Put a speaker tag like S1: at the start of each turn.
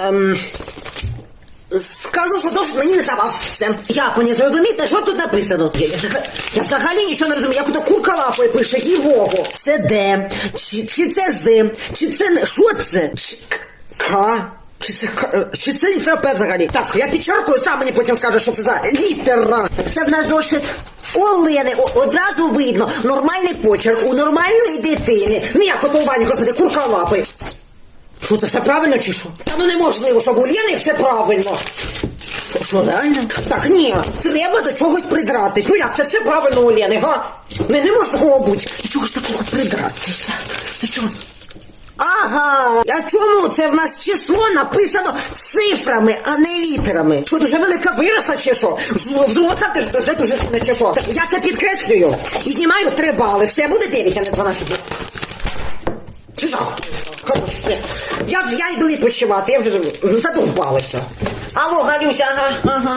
S1: Ем, скажу, що дощ мені не здавав. Все. Як мені зрозуміти, що тут написано? Я, я, я взагалі нічого не розумію, як ото курка лапою пише, їй-богу. Це де? Чи, чи це з? Чи це не? Що це? Чи- к-? Чи це, К- е, чи це літера П взагалі? Так, я підчеркую, сам мені потім скаже, що це за літера. Це в нас зошит Олени, О- одразу видно, нормальний почерк у нормальної дитини. Не як Вані, господи, курка лапи. Що це все правильно чи що? Та ну неможливо, щоб у Лєни все правильно. Що, що реально? Так ні, треба до чогось придратись. Ну як це все правильно у Лєни, га? Не, не може такого бути. До чогось такого придратися. До чого? Ага, а чому це в нас число написано цифрами, а не літерами? Що дуже велика виросла чи що? Ж- ти ж вже дуже сильно чи що? Я це підкреслюю і знімаю три бали. Все буде 9, а не 12. Чи що? Я, я йду відпочивати, я вже задовбалася. Алло, Галюся, ага, ага.